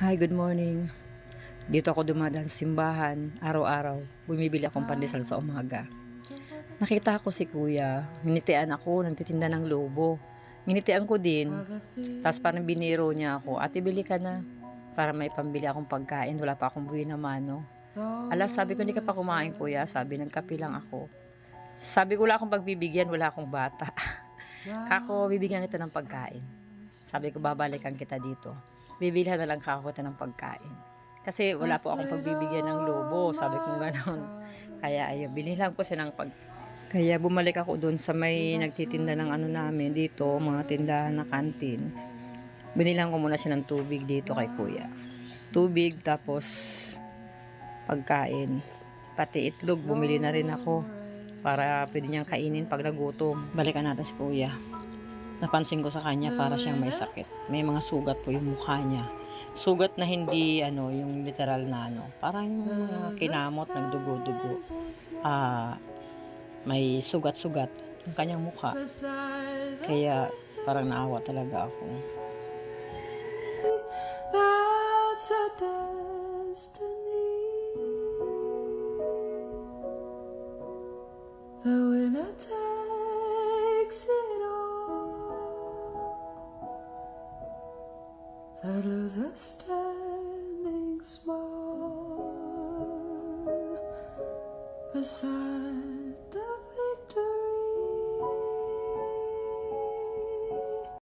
Hi, good morning. Dito ako dumadaan sa simbahan, araw-araw. Bumibili akong pandesal sa umaga. Nakita ko si kuya, nginitian ako, nagtitinda ng lobo. Nginitian ko din, tapos parang biniro niya ako, ate bili ka na, para may pambili akong pagkain, wala pa akong buwi na mano. Ala, sabi ko, hindi ka pa kumain kuya, sabi, nagkapi lang ako. Sabi ko, wala akong pagbibigyan, wala akong bata. Kako, bibigyan kita ng pagkain. Sabi ko, babalikan kita dito. Bibilhan na lang kita ng pagkain. Kasi wala po akong pagbibigyan ng lobo. Sabi ko gano'n. Kaya ayun, binilhan ko siya ng pag... Kaya bumalik ako doon sa may nagtitinda ng ano namin dito, mga tindahan na kantin. Binilhan ko muna siya ng tubig dito kay kuya. Tubig, tapos pagkain. Pati itlog, bumili na rin ako para pwede niyang kainin pag nagutom. Balikan natin si kuya. Napansin ko sa kanya para siyang may sakit. May mga sugat po yung mukha niya. Sugat na hindi ano, yung literal na ano. Parang yung mga kinamot, nagdugo-dugo. Ah, may sugat-sugat yung kanyang mukha. Kaya parang naawa talaga ako. That's destiny. The winner that is a standing smile beside